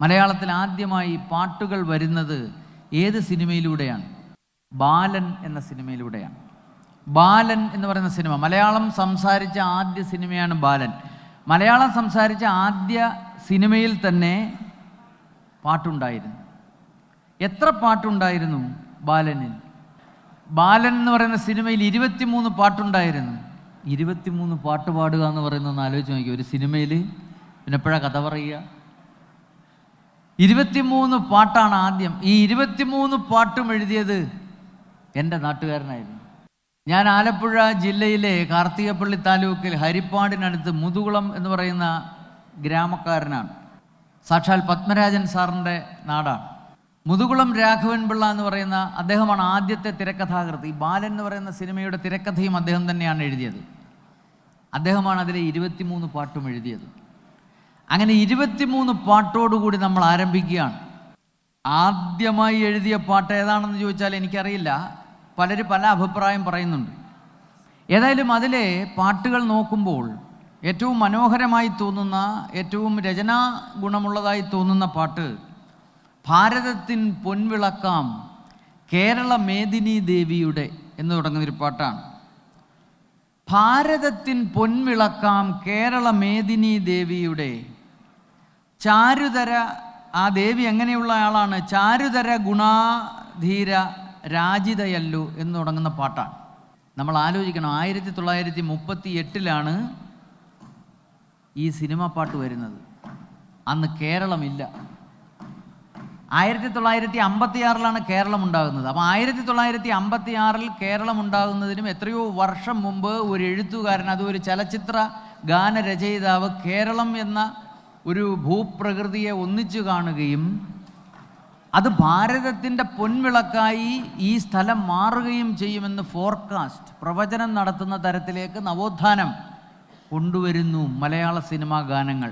മലയാളത്തിൽ ആദ്യമായി പാട്ടുകൾ വരുന്നത് ഏത് സിനിമയിലൂടെയാണ്? ബാലൻ എന്ന സിനിമയിലൂടെയാണ്. ബാലൻ എന്ന് പറയുന്ന സിനിമ. മലയാളം സംസാരിച്ച ആദ്യ സിനിമയാണ് ബാലൻ. മലയാളം സംസാരിച്ച ആദ്യ സിനിമയിൽ തന്നെ പാട്ടുണ്ടായിരുന്നു. എത്ര പാട്ടുണ്ടായിരുന്നു ബാലനിൽ? ബാലൻ എന്ന് പറയുന്ന സിനിമയിൽ ഇരുപത്തിമൂന്ന് പാട്ടുണ്ടായിരുന്നു. ഇരുപത്തിമൂന്ന് പാട്ട് പാടുക എന്ന് പറയുന്നത് ഒന്ന് ആലോചിച്ച് നോക്കി ഒരു സിനിമയിൽ പിന്നെ എപ്പോഴാണ് കഥ പറയുക? ഇരുപത്തിമൂന്ന് പാട്ടാണ് ആദ്യം. ഈ ഇരുപത്തിമൂന്ന് പാട്ടും എഴുതിയത് എന്റെ നാട്ടുകാരനായിരുന്നു. ഞാൻ ആലപ്പുഴ ജില്ലയിലെ കാർത്തികപ്പള്ളി താലൂക്കിൽ ഹരിപ്പാടിനടുത്ത് മുതുകുളം എന്ന് പറയുന്ന ഗ്രാമക്കാരനാണ്. സാക്ഷാൽ പത്മരാജൻ സാറിന്റെ നാടാണ്. മുതുകുളം രാഘവൻ പിള്ള എന്ന് പറയുന്ന അദ്ദേഹമാണ് ആദ്യത്തെ തിരക്കഥാകൃത്ത്. ഈ ബാലൻ എന്ന് പറയുന്ന സിനിമയുടെ തിരക്കഥയും അദ്ദേഹം തന്നെയാണ് എഴുതിയത്. അദ്ദേഹമാണ് അതിലെ ഇരുപത്തിമൂന്ന് പാട്ടും എഴുതിയത്. അങ്ങനെ ഇരുപത്തിമൂന്ന് പാട്ടോടുകൂടി നമ്മൾ ആരംഭിക്കുകയാണ്. ആദ്യമായി എഴുതിയ പാട്ട് ഏതാണെന്ന് ചോദിച്ചാൽ എനിക്കറിയില്ല. പലരും പല അഭിപ്രായം പറയുന്നുണ്ട്. ഏതായാലും അതിലെ പാട്ടുകൾ നോക്കുമ്പോൾ ഏറ്റവും മനോഹരമായി തോന്നുന്ന ഏറ്റവും രചനാ ഗുണമുള്ളതായി തോന്നുന്ന പാട്ട് ഭാരതത്തിൻ പൊൻവിളക്കാം കേരള മേദിനി ദേവിയുടെ എന്ന് തുടങ്ങുന്നൊരു പാട്ടാണ്. ഭാരതത്തിൻ പൊൻവിളക്കാം കേരള മേദിനി ദേവിയുടെ ചാരുതര ആ ദേവി എങ്ങനെയുള്ള ആളാണ്? ചാരുതര ഗുണാധീര രാജിതയല്ലു എന്ന് തുടങ്ങുന്ന പാട്ടാണ്. നമ്മൾ ആലോചിക്കണം ആയിരത്തി തൊള്ളായിരത്തി മുപ്പത്തി എട്ടിലാണ് ഈ സിനിമ പാട്ട് വരുന്നത്. അന്ന് കേരളമില്ല. ആയിരത്തി തൊള്ളായിരത്തി അമ്പത്തി ആറിലാണ് കേരളം ഉണ്ടാകുന്നത് അപ്പോൾ ആയിരത്തി തൊള്ളായിരത്തി അമ്പത്തി ആറിൽ കേരളം ഉണ്ടാകുന്നതിനും എത്രയോ വർഷം മുമ്പ് ഒരു എഴുത്തുകാരൻ അതൊരു ഒരു ചലച്ചിത്ര ഗാനരചയിതാവ് കേരളം എന്ന ഒരു ഭൂപ്രകൃതിയെ ഒന്നിച്ചു കാണുകയും അത് ഭാരതത്തിന്റെ പൊൻവിളക്കായി ഈ സ്ഥലം മാറുകയും ചെയ്യുമെന്ന് ഫോർകാസ്റ്റ് പ്രവചനം നടത്തുന്ന തരത്തിലേക്ക് നവോത്ഥാനം കൊണ്ടുവരുന്നു മലയാള സിനിമാ ഗാനങ്ങൾ.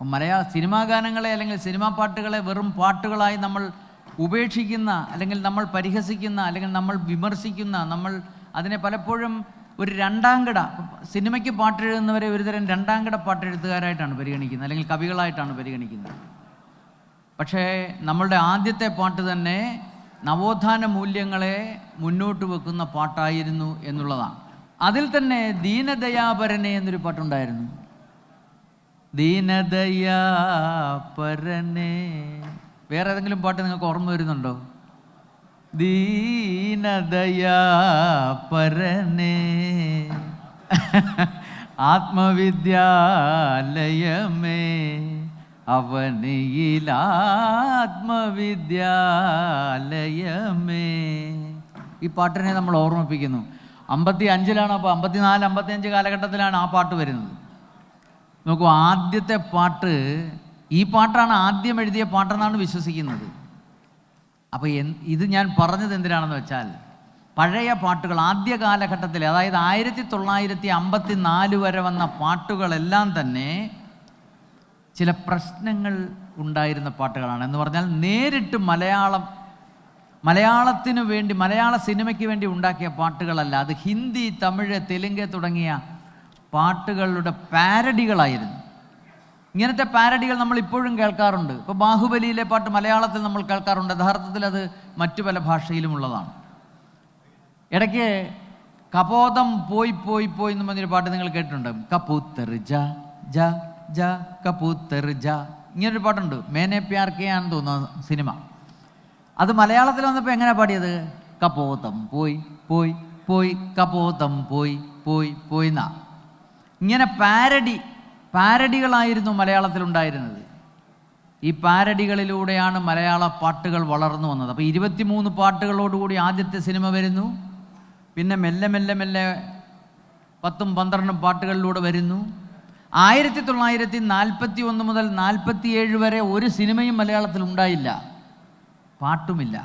മലയാള സിനിമാ ഗാനങ്ങളെ അല്ലെങ്കിൽ സിനിമാ പാട്ടുകളെ വെറും പാട്ടുകളായി നമ്മൾ ഉപേക്ഷിക്കുന്ന അല്ലെങ്കിൽ നമ്മൾ പരിഹസിക്കുന്ന അല്ലെങ്കിൽ നമ്മൾ വിമർശിക്കുന്ന നമ്മൾ അതിനെ പലപ്പോഴും ഒരു രണ്ടാംകിട സിനിമയ്ക്ക് പാട്ടെഴുതുന്നവരെ ഒരുതരം രണ്ടാംകിട പാട്ടെഴുത്തുകാരായിട്ടാണ് പരിഗണിക്കുന്നത്. അല്ലെങ്കിൽ കവികളായിട്ടാണ് പരിഗണിക്കുന്നത്. പക്ഷേ നമ്മളുടെ ആദ്യത്തെ പാട്ട് തന്നെ നവോത്ഥാന മൂല്യങ്ങളെ മുന്നോട്ട് വെക്കുന്ന പാട്ടായിരുന്നു എന്നുള്ളതാണ്. അതിൽ തന്നെ ദീനദയാപരനെ എന്നൊരു പാട്ടുണ്ടായിരുന്നു. ദീനദയാപരനെ. വേറെ ഏതെങ്കിലും പാട്ട് നിങ്ങൾക്ക് ഓർമ്മ വരുന്നുണ്ടോ? ദീനദയാപരനെ ആത്മവിദ്യാലയമേ അവനിയിൽ ആത്മവിദ്യാലയമേ ഈ പാട്ടിനെ നമ്മൾ ഓർമ്മിപ്പിക്കുന്നു. അമ്പത്തി അഞ്ചിലാണ് അപ്പോൾ അമ്പത്തിനാല് അമ്പത്തി അഞ്ച് കാലഘട്ടത്തിലാണ് ആ പാട്ട് വരുന്നത്. നോക്കൂ ആദ്യത്തെ പാട്ട് ഈ പാട്ടാണ് ആദ്യം എഴുതിയ പാട്ടെന്നാണ് വിശ്വസിക്കുന്നത്. അപ്പോൾ ഇത് ഞാൻ പറഞ്ഞത് എന്തിനാണെന്ന് വെച്ചാൽ പഴയ പാട്ടുകൾ ആദ്യ കാലഘട്ടത്തിൽ അതായത് ആയിരത്തി തൊള്ളായിരത്തി അമ്പത്തി നാല് വരെ വന്ന പാട്ടുകളെല്ലാം തന്നെ ചില പ്രശ്നങ്ങൾ ഉണ്ടായിരുന്ന പാട്ടുകളാണ്. എന്ന് പറഞ്ഞാൽ നേരിട്ട് മലയാളം മലയാളത്തിനു വേണ്ടി മലയാള സിനിമയ്ക്ക് വേണ്ടി ഉണ്ടാക്കിയ പാട്ടുകളല്ല. അത് ഹിന്ദി തമിഴ് തെലുങ്ക് തുടങ്ങിയ പാട്ടുകളുടെ പാരഡികളായിരുന്നു. ഇങ്ങനത്തെ പാരഡികൾ നമ്മൾ ഇപ്പോഴും കേൾക്കാറുണ്ട്. ഇപ്പോൾ ബാഹുബലിയിലെ പാട്ട് മലയാളത്തിൽ നമ്മൾ കേൾക്കാറുണ്ട്. യഥാർത്ഥത്തിൽ അത് മറ്റു പല ഭാഷയിലുമുള്ളതാണ് ഇടയ്ക്ക് കപോതം പോയി പോയി പോയി എന്ന് പറഞ്ഞൊരു പാട്ട് നിങ്ങൾ കേട്ടിട്ടുണ്ട്. കപൂത്തർ ജ ജ ജ കപൂത്തർ ജ. ഇങ്ങനൊരു പാട്ടുണ്ട്. മേനെ പ്യാർ കെയാന്ന് തോന്നുന്ന സിനിമ. അത് മലയാളത്തിൽ വന്നപ്പോൾ എങ്ങനെ പാടിയത്? കപോതം പോയി പോയി പോയി കപോതം പോയി പോയി പോയി എന്നാ. ഇങ്ങനെ പാരഡി പാരഡികളായിരുന്നു മലയാളത്തിൽ ഉണ്ടായിരുന്നത് ഈ പാരഡികളിലൂടെയാണ് മലയാള പാട്ടുകൾ വളർന്നു വന്നത്. അപ്പോൾ ഇരുപത്തിമൂന്ന് പാട്ടുകളോടുകൂടി ആദ്യത്തെ സിനിമ വരുന്നു. പിന്നെ മെല്ലെ മെല്ലെ മെല്ലെ പത്തും പന്ത്രണ്ടും പാട്ടുകളിലൂടെ വരുന്നു. ആയിരത്തി തൊള്ളായിരത്തി നാൽപ്പത്തി ഒന്ന് മുതൽ നാൽപ്പത്തിയേഴ് വരെ ഒരു സിനിമയും മലയാളത്തിൽ ഉണ്ടായില്ല പാട്ടുമില്ല.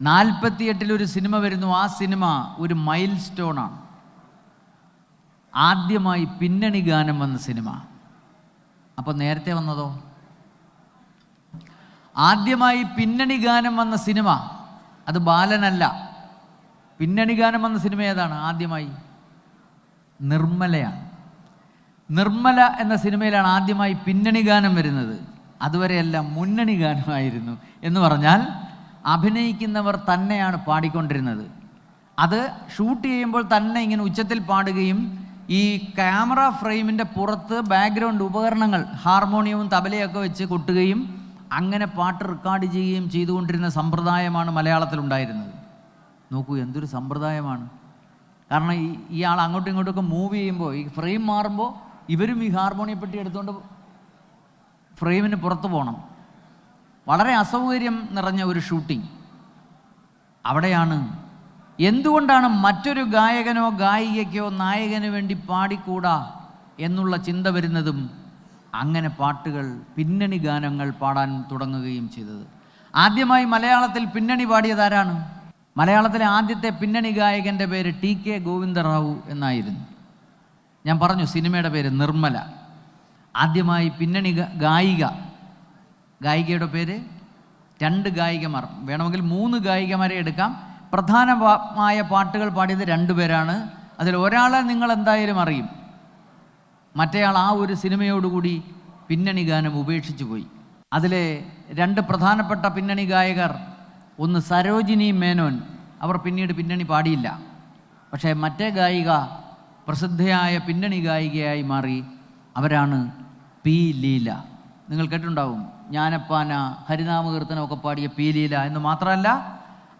നാൽപ്പത്തിയെട്ടിൽ ഒരു സിനിമ വരുന്നു. ആ സിനിമ ഒരു മൈൽ സ്റ്റോണാണ് ആദ്യമായി പിന്നണി ഗാനം വന്ന സിനിമ. അപ്പോൾ നേരത്തെ വന്നതോ? ആദ്യമായി പിന്നണി ഗാനം വന്ന സിനിമ അത് ബാലനല്ല. പിന്നണി ഗാനം വന്ന സിനിമ ഏതാണ്? ആദ്യമായി നിർമ്മലയാണ്. നിർമ്മല എന്ന സിനിമയിലാണ് ആദ്യമായി പിന്നണി ഗാനം വരുന്നത്. അതുവരെയല്ല മുന്നണി ഗാനമായിരുന്നു എന്ന് പറഞ്ഞാൽ അഭിനയിക്കുന്നവർ തന്നെയാണ് പാടിക്കൊണ്ടിരുന്നത്. അത് ഷൂട്ട് ചെയ്യുമ്പോൾ തന്നെ ഇങ്ങനെ ഉച്ചത്തിൽ പാടുകയും ഈ ക്യാമറ ഫ്രെയിമിന്റെ പുറത്ത് ബാക്ക്ഗ്രൗണ്ട് ഉപകരണങ്ങൾ ഹാർമോണിയവും തബലയൊക്കെ വെച്ച് കൊട്ടുകയും അങ്ങനെ പാട്ട് റെക്കോർഡ് ചെയ്യുകയും ചെയ്തുകൊണ്ടിരുന്ന സമ്പ്രദായമാണ് മലയാളത്തിലുണ്ടായിരുന്നത്. നോക്കൂ എന്തൊരു സമ്പ്രദായമാണ്. കാരണം ഈ ഇയാൾ അങ്ങോട്ടും ഇങ്ങോട്ടൊക്കെ മൂവ് ചെയ്യുമ്പോൾ ഈ ഫ്രെയിം മാറുമ്പോൾ ഇവരും ഈ ഹാർമോണിയെ പെട്ടി എടുത്തുകൊണ്ട് ഫ്രെയിമിന് പുറത്ത് പോകണം വളരെ അസൗകര്യം നിറഞ്ഞ ഒരു ഷൂട്ടിംഗ് അവിടെയാണ് എന്തുകൊണ്ടാണ് മറ്റൊരു ഗായകനോ ഗായികയ്ക്കോ നായകന് വേണ്ടി പാടിക്കൂടാ എന്നുള്ള ചിന്ത വരുന്നതും അങ്ങനെ പാട്ടുകൾ പിന്നണി ഗാനങ്ങൾ പാടാൻ തുടങ്ങുകയും ചെയ്തത്. ആദ്യമായി മലയാളത്തിൽ പിന്നണി പാടിയത് ആരാണ്? മലയാളത്തിലെ ആദ്യത്തെ പിന്നണി ഗായകന്റെ പേര് ടി കെ ഗോവിന്ദറാവു എന്നായിരുന്നു. ഞാൻ പറഞ്ഞു സിനിമയുടെ പേര് നിർമ്മല. ആദ്യമായി പിന്നണി ഗായിക. ഗായികയുടെ പേര് രണ്ട് ഗായികമാർ. വേണമെങ്കിൽ മൂന്ന് ഗായികമാരെ എടുക്കാം. പ്രധാനമായ പാട്ടുകൾ പാടിയത് രണ്ടുപേരാണ്. അതിൽ ഒരാളെ നിങ്ങൾ എന്തായാലും അറിയും. മറ്റേയാൾ ആ ഒരു സിനിമയോടുകൂടി പിന്നണി ഗാനം ഉപേക്ഷിച്ചു പോയി. അതിലെ രണ്ട് പ്രധാനപ്പെട്ട പിന്നണി ഗായകർ ഒന്ന് സരോജിനി മേനോൻ അവർ പിന്നീട് പിന്നണി പാടിയില്ല. പക്ഷേ മറ്റേ ഗായിക പ്രസിദ്ധയായ പിന്നണി ഗായികയായി മാറി. അവരാണ് പി ലീല. നിങ്ങൾ കേട്ടിട്ടുണ്ടാവും. ജ്ഞാനപ്പാന ഹരിനാമകീർത്തനമൊക്കെ പാടിയ പി ലീല എന്ന് മാത്രമല്ല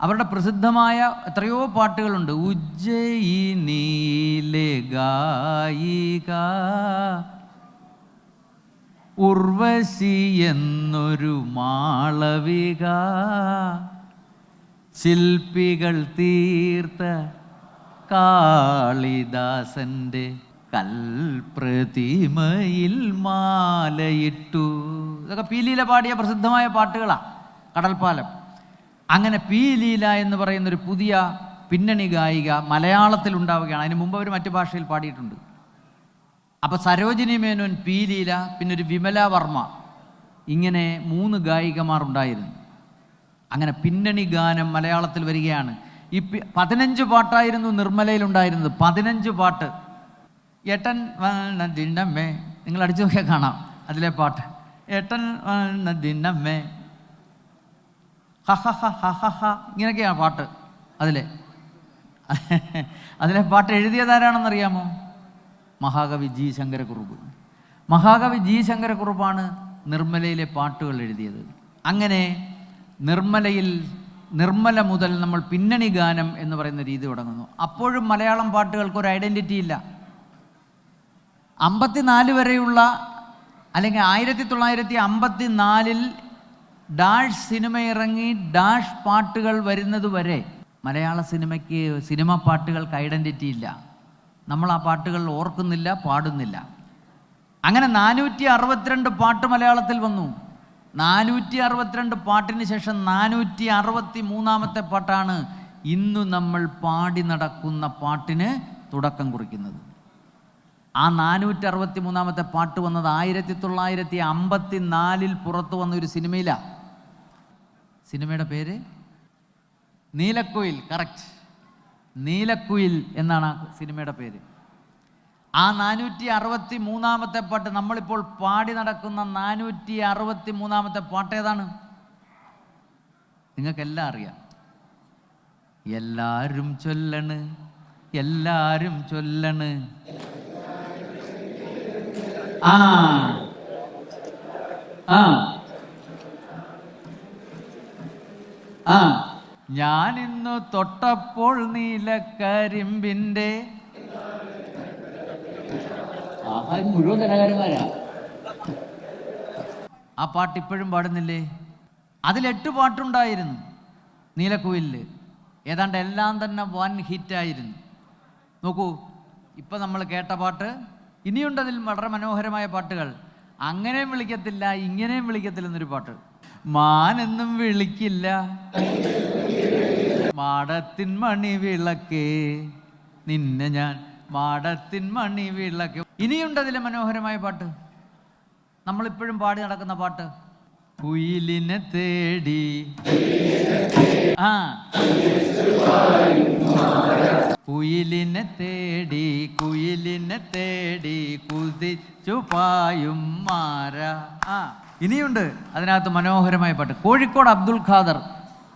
അവരുടെ പ്രസിദ്ധമായ എത്രയോ പാട്ടുകളുണ്ട്. ഗായിക. ഉർവശി എന്നൊരു മാളവിക. ശില്പികൾ തീർത്ത കാളിദാസന്റെ കൽപ്രതിമയിൽ മാലയിട്ടു. ഇതൊക്കെ പീലിയിലെ പാടിയ പ്രസിദ്ധമായ പാട്ടുകളാണ് കടൽപ്പാലം. അങ്ങനെ പി ലീല എന്ന് പറയുന്ന ഒരു പുതിയ പിന്നണി ഗായിക മലയാളത്തിൽ ഉണ്ടാവുകയാണ്. അതിന് മുമ്പ് അവർ മറ്റു ഭാഷയിൽ പാടിയിട്ടുണ്ട്. അപ്പോൾ സരോജിനി മേനോൻ പി ലീല പിന്നെ ഒരു വിമല വർമ്മ ഇങ്ങനെ മൂന്ന് ഗായികമാർ ഉണ്ടായിരുന്നു. അങ്ങനെ പിന്നണി ഗാനം മലയാളത്തിൽ വരികയാണ്. ഈ പതിനഞ്ച് പാട്ടായിരുന്നു നിർമ്മലയിൽ ഉണ്ടായിരുന്നത്. പതിനഞ്ച് പാട്ട്. ഏട്ടൻ ദിന്നമ്മേ നിങ്ങൾ അടിച്ചു നോക്കിയാൽ കാണാം അതിലെ പാട്ട്. ഏട്ടൻ ദിന്നമ്മേ ഹ ഹ ഹ ഹ ഹ ഹ ഇങ്ങനെയൊക്കെയാണ് പാട്ട് അതിലെ. അതിലെ പാട്ട് എഴുതിയതാരാണെന്നറിയാമോ മഹാകവി ജി ശങ്കരക്കുറുപ്പ്. മഹാകവി ജി ശങ്കരക്കുറുപ്പാണ് നിർമ്മലയിലെ പാട്ടുകൾ എഴുതിയത്. അങ്ങനെ നിർമ്മലയിൽ നിർമ്മല മുതൽ നമ്മൾ പിന്നണി ഗാനം എന്ന് പറയുന്ന രീതി തുടങ്ങുന്നു. അപ്പോഴും മലയാളം പാട്ടുകൾക്ക് ഒരു ഐഡന്റിറ്റി ഇല്ല. അമ്പത്തിനാല് വരെയുള്ള അല്ലെങ്കിൽ ആയിരത്തി തൊള്ളായിരത്തി അമ്പത്തി നാലിൽ ഡാഷ് സിനിമ ഇറങ്ങി ഡാഷ് പാട്ടുകൾ വരുന്നത് വരെ മലയാള സിനിമയ്ക്ക് സിനിമ പാട്ടുകൾക്ക് ഐഡന്റിറ്റി ഇല്ല. നമ്മൾ ആ പാട്ടുകൾ ഓർക്കുന്നില്ല പാടുന്നില്ല. അങ്ങനെ നാനൂറ്റി അറുപത്തിരണ്ട് പാട്ട് മലയാളത്തിൽ വന്നു. നാനൂറ്റി അറുപത്തിരണ്ട് പാട്ടിന് ശേഷം നാനൂറ്റി അറുപത്തി മൂന്നാമത്തെ പാട്ടാണ് ഇന്ന് നമ്മൾ പാടി നടക്കുന്ന പാട്ടിന് തുടക്കം കുറിക്കുന്നത്. ആ നാനൂറ്റി അറുപത്തി മൂന്നാമത്തെ പാട്ട് വന്നത് ആയിരത്തി തൊള്ളായിരത്തി അമ്പത്തി നാലിൽ പുറത്തു വന്ന ഒരു സിനിമയിലാണ് സിനിമയുടെ പേര്? നീലക്കുയിൽ കറക്റ്റ് നീലക്കുയിൽ എന്നാണ് ആ സിനിമയുടെ പേര്. ആ നാനൂറ്റി അറുപത്തി മൂന്നാമത്തെ പാട്ട് നമ്മളിപ്പോൾ പാടി നടക്കുന്ന നാനൂറ്റി അറുപത്തി മൂന്നാമത്തെ പാട്ട് ഏതാണ് നിങ്ങൾക്കെല്ലാം അറിയാം. എല്ലാരും ചൊല്ലണ് എല്ലാരും ചൊല്ലണ്. ആ ആ. ആ. ഞാൻ ഇന്നു തൊട്ടപ്പോൾ നീലക്കരിമ്പിന്റെ മുഴുവൻ കലാകാരന്മാരാ. ആ പാട്ട് ഇപ്പോഴും പാടുന്നില്ലേ? അതിൽ എട്ട് പാട്ടുണ്ടായിരുന്നു നീലക്കുയിലിൽ ഏതാണ്ട് എല്ലാം തന്നെ വൻ ഹിറ്റായിരുന്നു. നോക്കൂ ഇപ്പം നമ്മൾ കേട്ട പാട്ട് ഇനിയുണ്ടതിൽ വളരെ മനോഹരമായ പാട്ടുകൾ. അങ്ങനെയും വിളിക്കത്തില്ല ഇങ്ങനെയും വിളിക്കത്തില്ല എന്നൊരു പാട്ട്. മാനെന്നും വിളിക്കില്ല. മാടത്തിൻ മണി വിളക്കേ. നിന്നെ ഞാൻ മാടത്തിൻ മണി വിളക്ക്. ഇനിയുണ്ട് അതിലെ മനോഹരമായ പാട്ട്? നമ്മളിപ്പോഴും പാടി നടക്കുന്ന പാട്ട്? കുയിലിനെ തേടി. ആ. കുയിലിനെ തേടി കുയിലിനെ തേടി കുതിച്ചു പായും മാര. ആ ഇനിയുണ്ട് അതിനകത്ത് മനോഹരമായ പാട്ട്. കോഴിക്കോട് അബ്ദുൽ ഖാദർ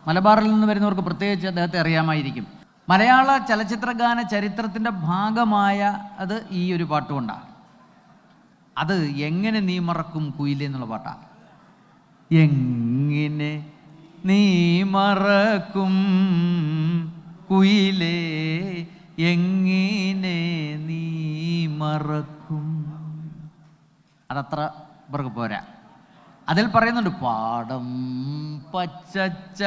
മലബാറിൽ നിന്ന് വരുന്നവർക്ക് പ്രത്യേകിച്ച് അദ്ദേഹത്തെ അറിയാമായിരിക്കും. മലയാള ചലച്ചിത്രഗാന ചരിത്രത്തിന്റെ ഭാഗമായ അത് ഈ ഒരു പാട്ടുകൊണ്ടാണ്. അത് എങ്ങനെ നീ മറക്കും കുയിലെന്നുള്ള പാട്ടാണ്. എങ്ങനെ നീ മറക്കും? കുയിലേ എങ്ങനെ നീ മറക്കും? അതത്ര ഇവർക്ക് പോരാ. അതിൽ പറയുന്നുണ്ട് പാടം പച്ചച്ച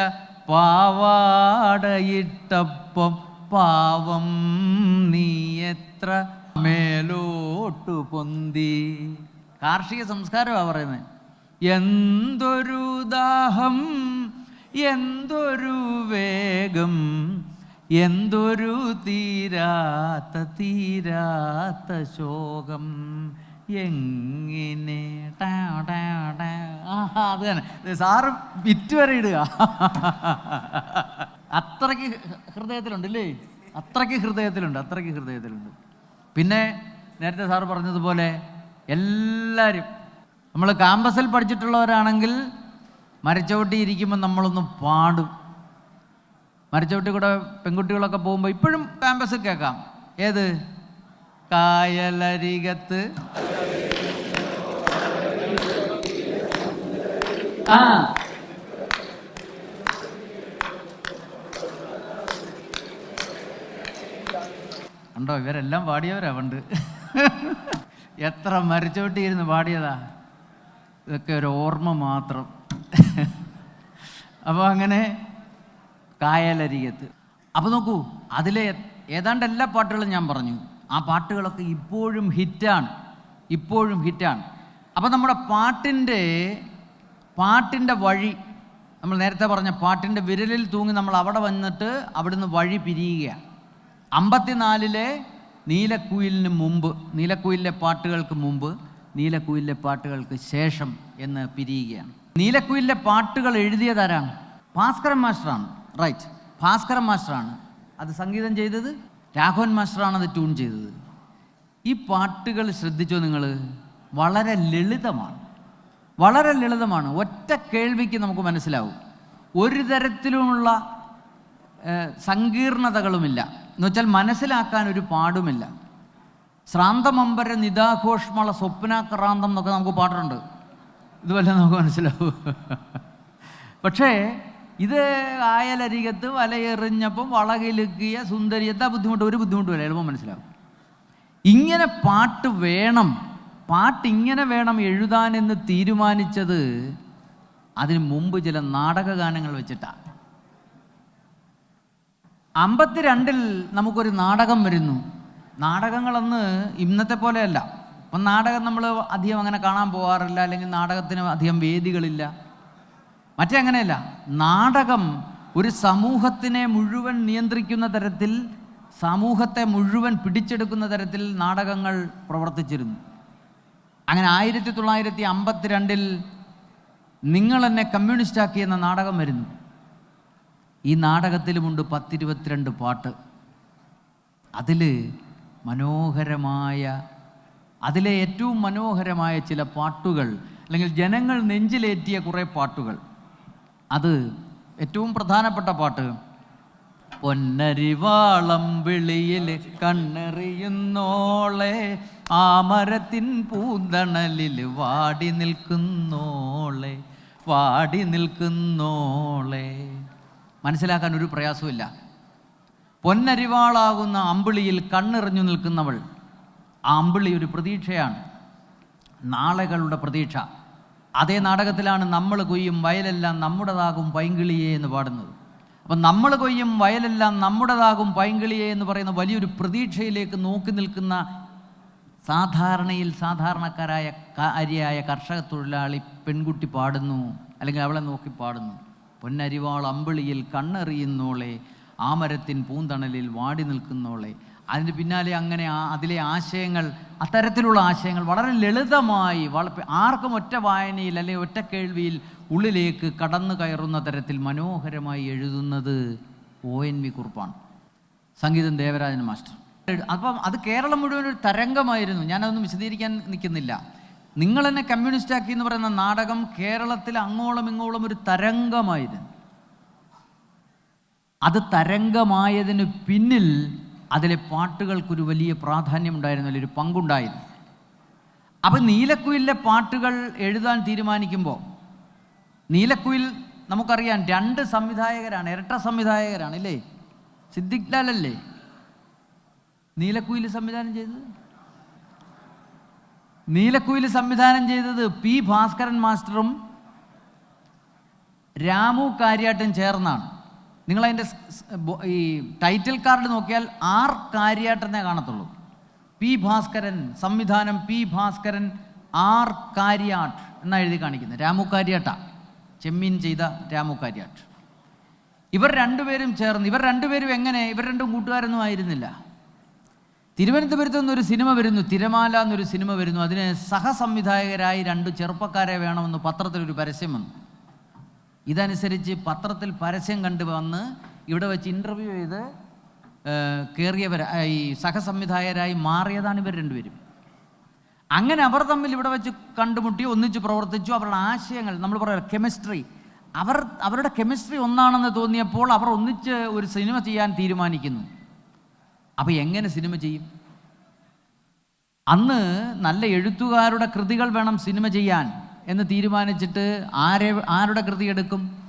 പാവാടയിട്ടപ്പം പാവം നീ എത്ര മേലോട്ടു പൊന്തി? കാർഷിക സംസ്കാരമാണ് പറയുന്നത് എന്തൊരു ദാഹം എന്തൊരു വേഗം എന്തൊരു തീരാത്ത തീരാത്ത ശോകം. എങ്ങനെ? അത് തന്നെ. സാറ് വിറ്റ് വരെ ഇടുക. അത്രയ്ക്ക് ഹൃദയത്തിലുണ്ട് അല്ലേ അത്രയ്ക്ക് ഹൃദയത്തിലുണ്ട് അത്രയ്ക്ക് ഹൃദയത്തിലുണ്ട്. പിന്നെ നേരത്തെ സാറ് പറഞ്ഞതുപോലെ എല്ലാവരും നമ്മൾ ക്യാമ്പസിൽ പഠിച്ചിട്ടുള്ളവരാണെങ്കിൽ മരച്ചവിട്ടി ഇരിക്കുമ്പോൾ നമ്മളൊന്ന് പാടും. മരച്ചവിട്ടി കൂടെ പെൺകുട്ടികളൊക്കെ പോകുമ്പോൾ ഇപ്പോഴും ക്യാമ്പസിൽ കേൾക്കാം. ഏത്? കായലരികത്ത്. ആ. ഉണ്ടോ ഇവരെല്ലാം പാടിയവരാ പണ്ട്. എത്ര മരിച്ചോട്ടിയിരുന്ന് പാടിയതാ? ഇതൊക്കെ ഒരു ഓർമ്മ മാത്രം. അപ്പോൾ അങ്ങനെ കായലരികത്ത്. അപ്പോൾ നോക്കൂ അതിലെ ഏതാണ്ട് എല്ലാ പാട്ടുകളും ഞാൻ പറഞ്ഞു. ആ പാട്ടുകളൊക്കെ ഇപ്പോഴും ഹിറ്റാണ്. ഇപ്പോഴും ഹിറ്റാണ്. അപ്പോൾ നമ്മുടെ പാട്ടിന്റെ പാട്ടിന്റെ വഴി നമ്മൾ നേരത്തെ പറഞ്ഞ പാട്ടിന്റെ വിരലിൽ തൂങ്ങി നമ്മൾ അവിടെ വന്നിട്ട് അവിടുന്ന് വഴി പിരിയുകയാണ്. അമ്പത്തിനാലിലെ നീലക്കുയിലിന് മുമ്പ് നീലക്കുയിലിലെ പാട്ടുകൾക്ക് മുമ്പ് നീലക്കുയിലിലെ പാട്ടുകൾക്ക് ശേഷം എന്ന് പിരിയുകയാണ്. നീലക്കുയിലിലെ പാട്ടുകൾ എഴുതിയതാരാണ്? ഭാസ്കരൻ മാസ്റ്ററാണ്. റൈറ്റ് ഭാസ്കരൻ മാസ്റ്ററാണ്. അത് സംഗീതം ചെയ്തത് രാഘവൻ മാസ്റ്ററാണ് അത് ട്യൂൺ ചെയ്തത്. ഈ പാട്ടുകൾ ശ്രദ്ധിച്ചോ നിങ്ങൾ? വളരെ ലളിതമാണ്. വളരെ ലളിതമാണ്. ഒറ്റ കേൾവിക്ക് നമുക്ക് മനസ്സിലാവും. ഒരു തരത്തിലുമുള്ള സങ്കീർണതകളുമില്ല. എന്നുവെച്ചാൽ മനസ്സിലാക്കാൻ ഒരു പാടുമില്ല. ശ്രാന്തമമ്പര നിതാഘോഷ്മള സ്വപ്നാക്രാന്തം എന്നൊക്കെ നമുക്ക് പാട്ടുണ്ട് ഇതുവല്ല നമുക്ക് മനസ്സിലാവും. പക്ഷേ ഇത് ആയലരികത്ത് വലയെറിഞ്ഞപ്പം വളകിലുക്കിയ സുന്ദരിയത്തെ ബുദ്ധിമുട്ട് ഒരു ബുദ്ധിമുട്ടുമില്ല എളുപ്പം മനസ്സിലാവും. ഇങ്ങനെ പാട്ട് വേണം. പാട്ട് ഇങ്ങനെ വേണം എഴുതാനെന്ന് തീരുമാനിച്ചത് അതിന് മുമ്പ് ചില നാടക ഗാനങ്ങൾ വെച്ചിട്ടാണ് അമ്പത്തിരണ്ടിൽ നമുക്കൊരു നാടകം വരുന്നു. നാടകങ്ങളന്ന് ഇന്നത്തെ പോലെയല്ല. അപ്പം നാടകം നമ്മൾ അധികം അങ്ങനെ കാണാൻ പോകാറില്ല അല്ലെങ്കിൽ നാടകത്തിന് അധികം വേദികളില്ല. മറ്റേ അങ്ങനെയല്ല. നാടകം ഒരു സമൂഹത്തിനെ മുഴുവൻ നിയന്ത്രിക്കുന്ന തരത്തിൽ സമൂഹത്തെ മുഴുവൻ പിടിച്ചെടുക്കുന്ന തരത്തിൽ നാടകങ്ങൾ പ്രവർത്തിച്ചിരുന്നു. അങ്ങനെ ആയിരത്തി തൊള്ളായിരത്തി അമ്പത്തിരണ്ടിൽ നിങ്ങൾ എന്നെ കമ്മ്യൂണിസ്റ്റാക്കി എന്ന നാടകം വരുന്നു. ഈ നാടകത്തിലുമുണ്ട് പത്തിരുപത്തിരണ്ട് പാട്ട്. അതിൽ മനോഹരമായ അതിലെ ഏറ്റവും മനോഹരമായ ചില പാട്ടുകൾ അല്ലെങ്കിൽ ജനങ്ങൾ നെഞ്ചിലേറ്റിയ കുറേ പാട്ടുകൾ. അത് ഏറ്റവും പ്രധാനപ്പെട്ട പാട്ട്. പൊന്നരിവാളം വിളിയിൽ കണ്ണെറിയുന്നോളെ ആ മരത്തിൻ പൂന്തണലിൽ വാടി നിൽക്കുന്നോളെ വാടി നിൽക്കുന്നോളെ. മനസ്സിലാക്കാൻ ഒരു പ്രയാസമില്ല പൊന്നരിവാളാകുന്ന അമ്പിളിയിൽ കണ്ണിറഞ്ഞു നിൽക്കുന്നവൾ ആ അമ്പിളി ഒരു പ്രതീക്ഷയാണ്. നാളെകളുടെ പ്രതീക്ഷ. അതേ നാടകത്തിലാണ് നമ്മൾ കൊയ്യും വയലെല്ലാം നമ്മുടേതാകും പൈങ്കിളിയെ എന്ന് പാടുന്നത്. അപ്പം നമ്മൾ കൊയ്യും വയലെല്ലാം നമ്മുടേതാകും പൈങ്കിളിയെ എന്ന് പറയുന്ന വലിയൊരു പ്രതീക്ഷയിലേക്ക് നോക്കി നിൽക്കുന്ന സാധാരണയിൽ സാധാരണക്കാരായ കാര്യായ കർഷക തൊഴിലാളി പെൺകുട്ടി പാടുന്നു. അല്ലെങ്കിൽ അവളെ നോക്കി പാടുന്നു. പൊന്നരിവാൾ അമ്പിളിയിൽ കണ്ണെറിയുന്നോളെ ആമരത്തിൻ പൂന്തണലിൽ വാടി നിൽക്കുന്നോളെ അതിന് പിന്നാലെ അങ്ങനെ ആ അതിലെ ആശയങ്ങൾ അത്തരത്തിലുള്ള ആശയങ്ങൾ വളരെ ലളിതമായി വള ആർക്കും ഒറ്റ വായനയിൽ അല്ലെങ്കിൽ ഒറ്റ കേൾവിയിൽ ഉള്ളിലേക്ക് കടന്നു കയറുന്ന തരത്തിൽ മനോഹരമായി എഴുതുന്നത് ഒ. എൻ. വി. കുറുപ്പാണ്. സംഗീതം ദേവരാജൻ മാസ്റ്റർ. അപ്പം അത് കേരളം മുഴുവൻ ഒരു തരംഗമായിരുന്നു. ഞാനതൊന്നും വിശദീകരിക്കാൻ നിൽക്കുന്നില്ല. നിങ്ങൾ എന്നെ കമ്മ്യൂണിസ്റ്റ് ആക്കി എന്ന് പറയുന്ന നാടകം കേരളത്തിൽ അങ്ങോളം ഇങ്ങോളം ഒരു തരംഗമായിരുന്നു. അത് തരംഗമായതിന് പിന്നിൽ അതിലെ പാട്ടുകൾക്കൊരു വലിയ പ്രാധാന്യമുണ്ടായിരുന്നു അല്ലെങ്കിൽ ഒരു പങ്കുണ്ടായിരുന്നു. അപ്പം നീലക്കുയിലെ പാട്ടുകൾ എഴുതാൻ തീരുമാനിക്കുമ്പോൾ നീലക്കുയിൽ നമുക്കറിയാം രണ്ട് സംവിധായകരാണ് ഇരട്ട സംവിധായകരാണ് അല്ലേ? സിദ്ദിഖ് അല്ലേ? നീലക്കുയിൽ സംവിധാനം ചെയ്തത്? നീലക്കുയിൽ സംവിധാനം ചെയ്തത് പി ഭാസ്കരൻ മാസ്റ്ററും രാമു കാര്യാട്ടും ചേർന്നാണ്. നിങ്ങളതിന്റെ സ്- സ്- ഈ ടൈറ്റിൽ കാർഡ് നോക്കിയാൽ ആർ കാര്യാട്ടെന്നേ കാണത്തുള്ളൂ. പി ഭാസ്കരൻ സംവിധാനം പി ഭാസ്കരൻ ആർ കാര്യാട്ട് എന്നാ എഴുതി കാണിക്കുന്നത്. രാമു കാര്യാട്ട. ചെമ്മീൻ ചെയ്ത രാമു കാര്യാട്ട്. ഇവർ രണ്ടുപേരും ചേർന്ന് ഇവർ രണ്ടുപേരും എങ്ങനെ? ഇവർ രണ്ടും കൂട്ടുകാരൊന്നും ആയിരുന്നില്ല. തിരുവനന്തപുരത്ത് നിന്നൊരു സിനിമ വരുന്നു തിരമാല എന്നൊരു സിനിമ വരുന്നു. അതിന് സഹസംവിധായകരായി രണ്ട് ചെറുപ്പക്കാരെ വേണമെന്ന് പത്രത്തിലൊരു പരസ്യം വന്നു. ഇതനുസരിച്ച് പത്രത്തിൽ പരസ്യം കണ്ടു വന്ന് ഇവിടെ വെച്ച് ഇന്റർവ്യൂ ചെയ്ത് കയറിയവർ ഈ സഹസംവിധായകരായി മാറിയതാണ് ഇവർ രണ്ടുപേരും. അങ്ങനെ അവർ തമ്മിൽ ഇവിടെ വെച്ച് കണ്ടുമുട്ടി ഒന്നിച്ച് പ്രവർത്തിച്ചു. അവരുടെ ആശയങ്ങൾ നമ്മൾ പറയാം കെമിസ്ട്രി അവർ അവരുടെ കെമിസ്ട്രി ഒന്നാണെന്ന് തോന്നിയപ്പോൾ അവർ ഒന്നിച്ച് ഒരു സിനിമ ചെയ്യാൻ തീരുമാനിക്കുന്നു. അപ്പോൾ എങ്ങനെ സിനിമ ചെയ്യും? അന്ന് നല്ല എഴുത്തുകാരുടെ കൃതികൾ വേണം സിനിമ ചെയ്യാൻ. എന്ന് തീരുമാനിച്ചിട്ട് ആരെ ആരുടെ കൃതി എടുക്കും?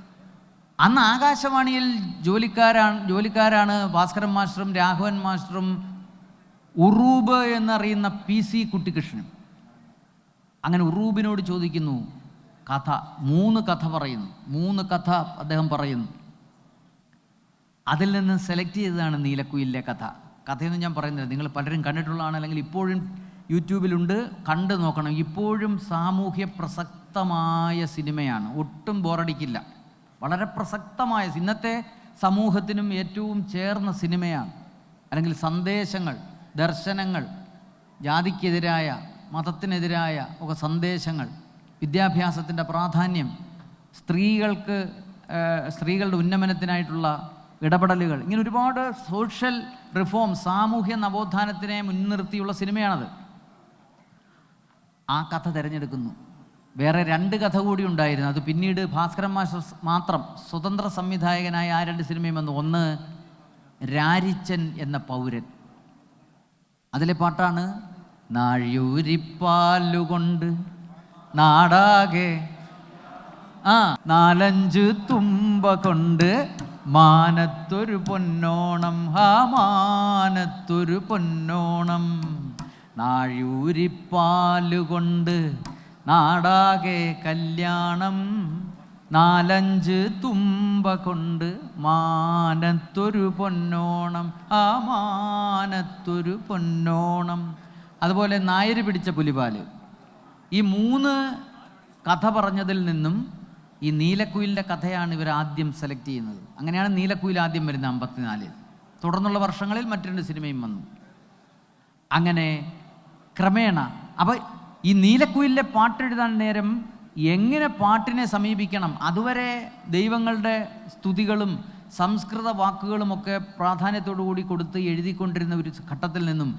അന്ന് ആകാശവാണിയിൽ ജോലിക്കാരാണ് ജോലിക്കാരാണ് ഭാസ്കരൻ മാസ്റ്ററും രാഘവൻ മാസ്റ്ററും ഉറൂബ് എന്നറിയുന്ന പി സി കുട്ടിക്കൃഷ്ണനും അങ്ങനെ ഉറൂബിനോട് ചോദിക്കുന്നു കഥ മൂന്ന് കഥ പറയുന്നു മൂന്ന് കഥ അദ്ദേഹം പറയുന്നു. അതിൽ നിന്ന് സെലക്ട് ചെയ്തതാണ് നീലക്കുയിലെ കഥ. കഥയൊന്നും ഞാൻ പറയുന്നത് നിങ്ങൾ പലരും കണ്ടിട്ടുള്ളതാണ് അല്ലെങ്കിൽ ഇപ്പോഴും യൂട്യൂബിലുണ്ട് കണ്ടു നോക്കണം. ഇപ്പോഴും സാമൂഹ്യ പ്രസക്തമായ സിനിമയാണ്. ഒട്ടും ബോറടിക്കില്ല. വളരെ പ്രസക്തമായ ഇന്നത്തെ സമൂഹത്തിനും ഏറ്റവും ചേർന്ന സിനിമയാണ്. അല്ലെങ്കിൽ സന്ദേശങ്ങൾ ദർശനങ്ങൾ ജാതിക്കെതിരായ മതത്തിനെതിരായ ഒക്കെ സന്ദേശങ്ങൾ വിദ്യാഭ്യാസത്തിന്റെ പ്രാധാന്യം സ്ത്രീകൾക്ക് സ്ത്രീകളുടെ ഉന്നമനത്തിനായിട്ടുള്ള ഇടപെടലുകൾ. ഇങ്ങനെ ഒരുപാട് സോഷ്യൽ റിഫോം സാമൂഹ്യ നവോത്ഥാനത്തിനെ മുൻനിർത്തിയുള്ള സിനിമയാണത്. ആ കഥ തിരഞ്ഞെടുക്കുന്നു. വേറെ രണ്ട് കഥ കൂടി ഉണ്ടായിരുന്നു. അത് പിന്നീട് ഭാസ്കരൻ മാസ്റ്റർ മാത്രം സ്വതന്ത്ര സംവിധായകനായ ആ രണ്ട് സിനിമയും വന്നു. ഒന്ന് രാരിച്ചൻ എന്ന പൗരൻ. അതിലെ പാട്ടാണ് നാഴിയൂരിപ്പാലുകൊണ്ട് നാടാകെ ആ നാലഞ്ച് തുമ്പ കൊണ്ട് മാനത്തൊരു പൊന്നോണം ഹാ മാനത്തൊരു പൊന്നോണം. നാഴിയൂരിപ്പാലുകൊണ്ട് നാടാകെ കല്യാണം നാലഞ്ച് തുമ്പ കൊണ്ട് മാനത്തൊരു പൊന്നോണം ആ മാനത്തൊരു പൊന്നോണം. അതുപോലെ നായർ പിടിച്ച പുലിപാൽ. ഈ മൂന്ന് കഥ പറഞ്ഞതിൽ നിന്നും ഈ നീലക്കുയിലിന്റെ കഥയാണ് ഇവർ ആദ്യം സെലക്ട് ചെയ്യുന്നത്. അങ്ങനെയാണ് നീലക്കുയിൽ ആദ്യം വരുന്നത് അമ്പത്തിനാലിൽ. തുടർന്നുള്ള വർഷങ്ങളിൽ മറ്റു രണ്ട് സിനിമയും വന്നു. അങ്ങനെ ക്രമേണ. അപ്പോൾ ഈ നീലക്കുയിലിലെ പാട്ടെഴുതാൻ നേരം എങ്ങനെ പാട്ടിനെ സമീപിക്കണം? അതുവരെ ദൈവങ്ങളുടെ സ്തുതികളും സംസ്കൃത വാക്കുകളുമൊക്കെ കൂടി കൊടുത്ത് എഴുതിക്കൊണ്ടിരുന്ന ഒരു ഘട്ടത്തിൽ നിന്നും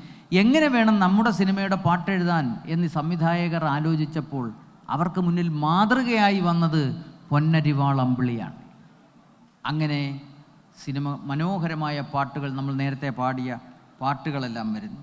എങ്ങനെ വേണം നമ്മുടെ സിനിമയുടെ പാട്ടെഴുതാൻ എന്ന് സംവിധായകർ ആലോചിച്ചപ്പോൾ അവർക്ക് മുന്നിൽ മാതൃകയായി വന്നത് പൊന്നരിവാൾ അമ്പിളിയാണ്. അങ്ങനെ സിനിമ മനോഹരമായ പാട്ടുകൾ നമ്മൾ നേരത്തെ പാടിയ പാട്ടുകളെല്ലാം വരുന്നു.